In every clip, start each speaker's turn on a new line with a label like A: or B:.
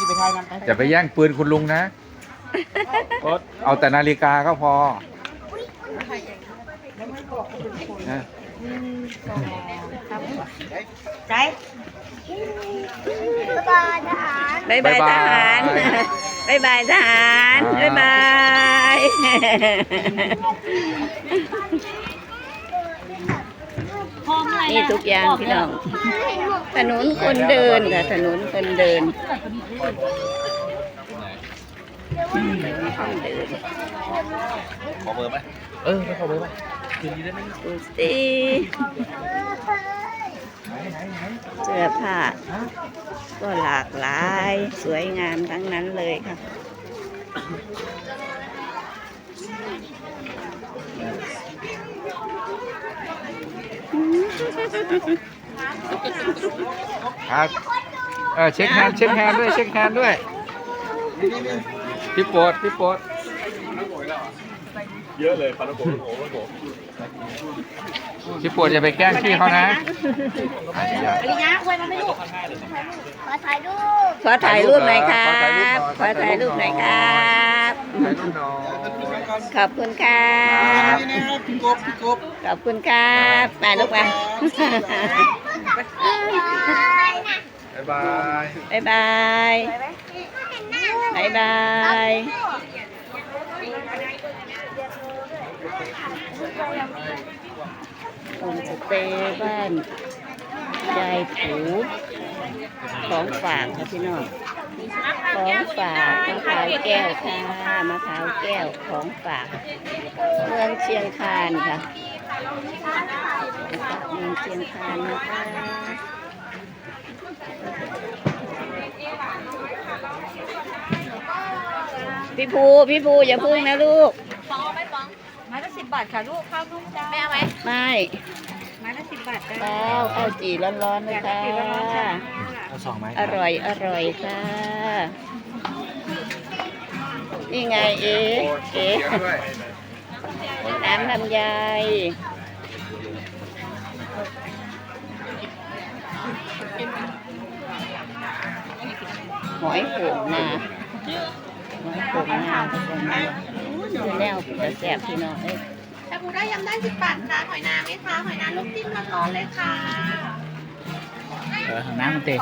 A: จะไปทายน้ำไป
B: จะไปแย่งปืนคุณลุงนะ เอาแต่นาฬิกาก็พอนะ
C: ใจ
D: บายบายทหารบายบายทหารบายบายนี่ทุกอย่างพี่น้อง ถนนคนเดินค่ะถนนคนเดินคนเดิน
A: ขอเบอร์ไหมเออไม่ขอเบอร์ไหมคืนนี้ได้ไหม
D: ดูสิเสื้อผ้าก็หลากหลายสวยงามทั้งนั้นเลยค่ะ
B: ค รับเออเช็คแฮนด์เช็คแฮนด์ด้วยเช็คแฮนด์ด้วยพี่โปรดพี่โปรด
A: เยอะเลยปลาโกโอ้โห
B: พี่โปรดอย่าไปแกล้งพี่เขานะ
C: อริยะอวยมาไม่ลูกขอถ่ายรูป
D: ขอถ่ายรูปหน่อยครับขอถ่ายรูปหน่อยครับ
B: ถ่ายรูปหน่อย
D: ขอบคุณครับ
A: พี่กบพี่กบ
D: ขอบคุณครับมาลูกมา
B: บายบาย
D: บายบายบายบายโฮมสเตบ้านยายผูของฝากค่ะพี่น้องของฝากมะพร้าวแก้วค่ะมะพร้าวแก้วของฝากเมืองเชียงคานค่ะเมืองเชียงคานนะคะ พี่ภูพี่ภูอย่าพึ่งนะลูก
C: ไม้ละสิบบาทค่ะลูกข้าวนุ่มจ้าไม่เอาไหม
D: ไม่
C: ไม้ละสิบบาทจ้า
D: ข้าวข้าวจีร้อนๆนะคะ
A: เอาสองไหม
D: อร่อยอร่อยค่ะนี่ไงเอ๋เอ๋
B: เสียงด้วย
D: น้ำลำไยหอยโขงนา หอยโขงนาทุกคนดูแนวจะแสบพี่น้องเอ้ย
C: ถ้าบูได้ยำได้สิบบาทค่ะหอยนางไหมคะหอยนางลูกจิ้มร้อนๆเลยค่ะ
A: เออน้ำมันเตะ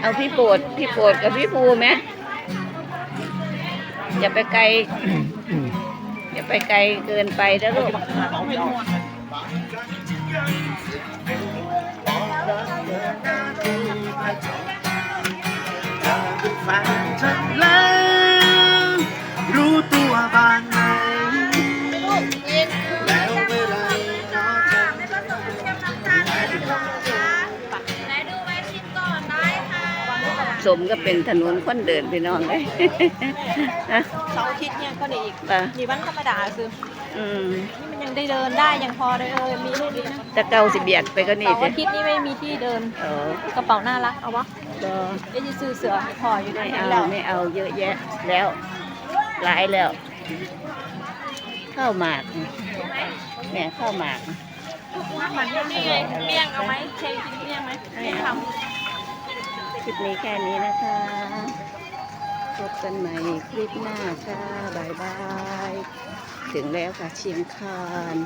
D: เอาพี่โปรดพี่โปรดกับพี่ภูไหมอย่าไปไกล อย่าไปไกลเกินไปนะลูก สมก็เป็นถนนคนเดินพี่น้องเลยนะ
E: เสาร์อาทิตย์เนี่ยก็ดีอีก
D: ป่ะ
E: มีวันธรรมดาคือ
D: อืม
E: นี่มันยังได้เดินได้ยังพอได้เออมีให้ดีนะ
D: จะเกาสิเบียดไปก็นี่
E: เสาร์
D: จ้ะ
E: อาทิตย์นี่ไม่มีที่เดิน
D: เออก
E: ระเป๋าน่ารักเอาวะ
D: ก็
E: เดี๋ยวจะซื้อเสือให้พออยู่ได้
D: ไม่
E: ไหน
D: เอา
E: แล้ว
D: ไม่เอาเยอะแยะแล้วหลายแล้ว ข้าวหมากแม่ข้าวหมาก
E: มันนี่ไงเมี่ยงเอาไหมเคยกินเมี่ยงไหมไม่ท
D: คลิปนี้แค่นี้นะคะ พบกันใหม่คลิปหน้าค่ะบายบาย ถึงแล้วค่ะเชียงคาน